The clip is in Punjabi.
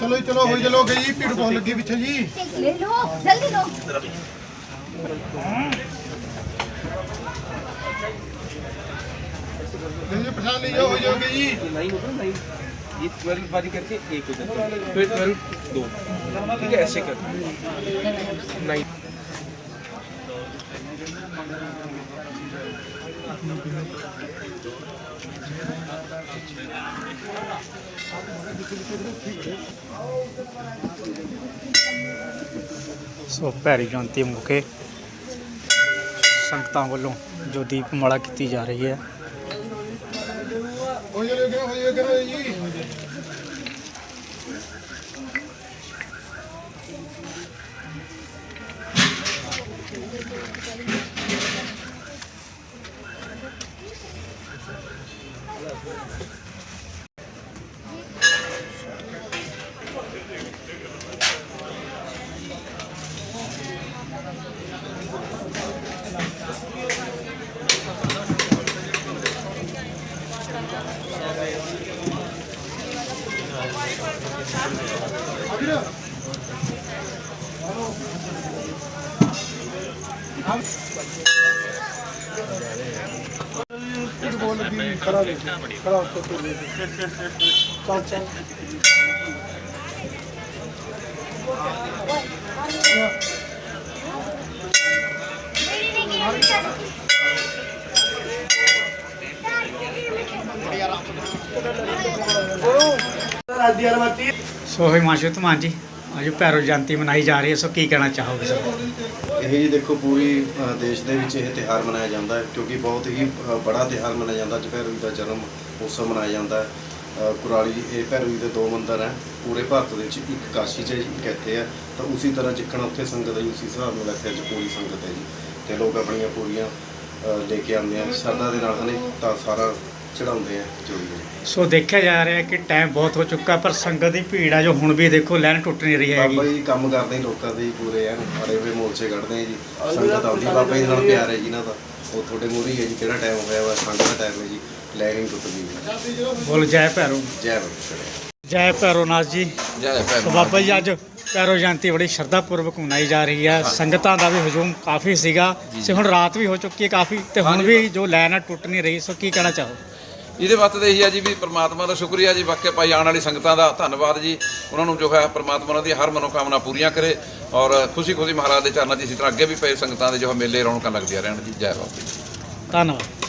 ਚਲੋ ਚਲੋ ਹੋਈ ਚਲੋ ਗਈ ਭੀੜ ਬਹੁਤ ਲੱਗੀ ਪਿੱਛੇ ਜੀ। ਲੈ ਲੋ ਜਲਦੀ ਲੋ ਜੀ ਪਛਾਣ ਲਈ ਜਾਓ ਹੋਈ ਜਾਓਗੇ ਜੀ नाइन होता है नाइन ये ट्वेल्व बारी करके एक हो जाता है फिर ट्वेल्व दो ठीक है ऐसे कर नाइन ਸੋ ਭੈਰੀ ਜਯੰਤੀ ਮੌਕੇ ਸੰਗਤਾਂ ਵੱਲੋਂ ਜੋ ਦੀਪਮਾਲਾ ਕੀਤੀ ਜਾ ਰਹੀ ਹੈ ਹੋਈ ਜਾਓਗੇ ਹੋਈ ਜਾਓਗੇ ਜੀ ਭੀੜ ਬਹੁਤ ਲੱਗੀ ਸੋ ਹਿਮਾਂਸ਼ੂ ਧਮਾਨ ਜੀ ਅੱਜ ਭੈਰੋ ਜਯੰਤੀ ਮਨਾਈ ਜਾ ਰਹੀ ਹੈ ਸੋ ਕੀ ਕਹਿਣਾ ਚਾਹੋਗੇ ਸਰ? ਇਹ ਜੀ ਦੇਖੋ ਪੂਰੀ ਅ, ਦੇਸ਼ ਦੇ ਵਿੱਚ ਇਹ ਤਿਹਾਰ ਮਨਾਇਆ ਜਾਂਦਾ ਹੈ ਕਿਉਂਕਿ ਬਹੁਤ ਹੀ ਅ, ਬੜਾ ਤਿਹਾਰ ਮਨਾਇਆ ਜਾਂਦਾ ਅੱਜ ਜੀ ਦਾ ਜਨਮ ਉਤਸਵ ਮਨਾਇਆ ਜਾਂਦਾ ਹੈ। ਅ, ਕੁਰਾਲੀ ਇਹ ਭੈਰੋ ਜੀ ਦੇ ਦੋ ਮੰਦਿਰ ਹੈ ਪੂਰੇ ਭਾਰਤ ਦੇ ਵਿੱਚ ਇੱਕ ਕਾਸ਼ੀ 'ਚ ਹੈ ਇੱਕ ਇੱਥੇ ਹੈ ਤਾਂ ਉਸੇ ਤਰ੍ਹਾਂ ਜਿੱਕਣ ਉੱਥੇ ਸੰਗਤ ਹੈ ਜੀ ਉਸੇ ਹਿਸਾਬ ਨਾਲ ਇੱਥੇ ਅੱਜ ਪੂਰੀ ਸੰਗਤ ਹੈ ਜੀ ਤੇ ਲੋਕ ਆਪਣੀਆਂ ਪੂਰੀਆਂ ਅ, ਲੈ ਕੇ ਆਉਂਦੇ ਆ ਸ਼ਰਧਾ ਦੇ ਨਾਲ ਹਨੇ ਤਾਂ ਸਾਰਾ ਚੜਾਉਂਦੇ ਆ ਜੋ ਹੈ ਸੋ ਦੇਖਿਆ ਜਾ ਰਿਹਾ ਕਿ ਟਾਈਮ ਬਹੁਤ ਹੋ ਚੁੱਕਾ ਪਰ ਸੰਗਤ ਦੀ ਭੀੜ ਆ ਜੋ ਹੁਣ ਵੀ ਦੇਖੋ ਲਾਈਨ ਟੁੱਟ ਨਹੀਂ ਰਹੀ ਬਾਬਾ ਹੈਗੀ ਜੀ ਕੰਮ ਕਰਦੇ ਹੀ ਲੋਕਾਂ ਦੇ ਪੂਰੇ ਐਨ ਅੜੇ ਹੋਏ ਮੋਰਚੇ ਕੱਢਦੇ ਆ ਜੀ। ਸੰਗਤ ਆਉਂਦੀ ਬਾਬਾ ਜੀ ਨਾਲ ਪਿਆਰ ਹੈ ਜੀ ਇਹਨਾਂ ਦਾ। ਉਹ ਤੁਹਾਡੇ ਮੂਹਰੇ ਹੀ ਹੈ ਜੀ ਕਿਹੜਾ ਟਾਈਮ ਹੋਇਆ ਵਾ ਠੰਡ ਦਾ ਟਾਈਮ ਹੈ ਜੀ ਲਾਈਨ ਟੁੱਟਦੀ ਜੀ। ਬੋਲ ਜੈ ਭੈਰੋ। ਜੈ ਬਾਬਾ ਜੈ ਭੈਰੋਨਾਥ ਜੀ। ਸੋ ਬਾਬਾ ਜੀ ਅੱਜ ਭੈਰੋ ਜਯੰਤੀ ਬੜੀ ਸ਼ਰਧਾ ਪੂਰਵਕ ਮਨਾਈ ਜਾ ਰਹੀ ਹੈ ਸੰਗਤਾਂ ਦਾ ਵੀ ਹਜੂਮ ਕਾਫੀ ਸੀਗਾ। ਤੇ ਹੁਣ ਰਾਤ ਵੀ ਹੋ ਚੁੱਕੀ ਹੈ ਕਾਫੀ ਤੇ ਹੁਣ ਵੀ ਜੋ ਲਾਈਨ ਆ ਟੁੱਟ ਨਹੀਂ ਰਹੀ। ਸੋ ਕੀ ਕਹਿਣਾ ਚਾਹੋ? ਇਹਦੇ ਵਾਸਤੇ ਤਾਂ ਇਹੀ ਹੈ ਜੀ ਵੀ ਪ੍ਰਮਾਤਮਾ ਦਾ ਸ਼ੁਕਰੀਆ ਜੀ। ਵਾਕਿਆ ਭਾਈ ਆਉਣ ਵਾਲੀ ਸੰਗਤਾਂ ਦਾ ਧੰਨਵਾਦ ਜੀ। ਉਹਨਾਂ ਨੂੰ ਜੋ ਹੈ ਪ੍ਰਮਾਤਮਾ ਉਹਨਾਂ ਦੀ ਹਰ ਮਨੋਕਾਮਨਾ ਪੂਰੀਆਂ ਕਰੇ ਔਰ ਖੁਸ਼ੀ ਖੁਸ਼ੀ ਮਹਾਰਾਜ ਦੇ ਚਰਨਾਂ 'ਚ ਇਸੇ ਤਰ੍ਹਾਂ ਅੱਗੇ ਵੀ ਪਏ ਸੰਗਤਾਂ ਦੇ ਜੋ ਹੈ ਮੇਲੇ ਰੌਣਕਾਂ ਲੱਗਦੀਆਂ ਰਹਿਣ ਜੀ। ਜੈ ਬਾਬਾ ਧੰਨਵਾਦ।